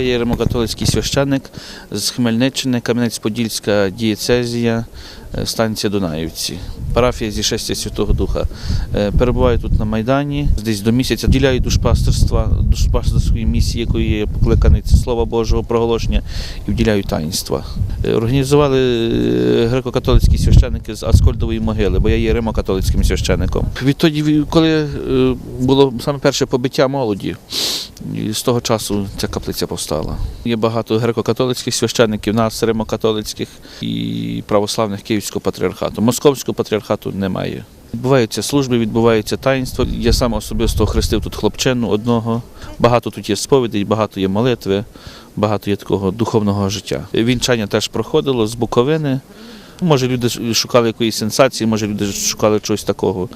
Я є римокатолицький священник з Хмельниччини, Кам'янець-Подільська дієцезія, е, станція Дунаївці. Парафія зі шестя Святого Духа. Е, Перебуваю тут на Майдані, десь до місяця діляю душпастерства, душпастерської місії, якої є покликаний це Слова Божого проголошення і вділяю таїнства. Е, Організували греко-католицькі священники з Аскольдової могили, бо я є римокатолицьким священником. Відтоді, коли було саме перше побиття молоді, і з того часу ця каплиця повстала. Є багато греко-католицьких священників, нас римокатолицьких і православних Київського патріархату. Московського патріархату немає. Відбуваються служби, відбуваються таїнства. Я сам особисто хрестив тут хлопчину одного. Багато тут є сповідей, багато є молитви, багато є такого духовного життя. Вінчання теж проходило з Буковини. Може, люди шукали якоїсь сенсації, може, люди шукали чогось такого.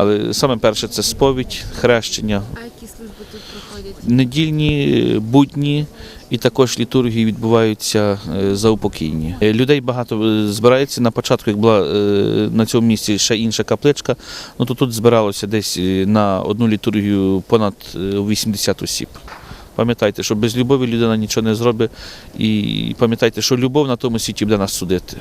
Але саме перше це сповідь, хрещення, А які служби тут проходять? Недільні, будні і також літургії відбуваються е, заупокійні. Е, Людей багато е, збирається. На початку, як була на цьому місці ще інша капличка, ну то тут збиралося десь на одну літургію понад е, 80 осіб. Пам'ятайте, що без любові людина нічого не зробить, і пам'ятайте, що любов на тому світі буде нас судити.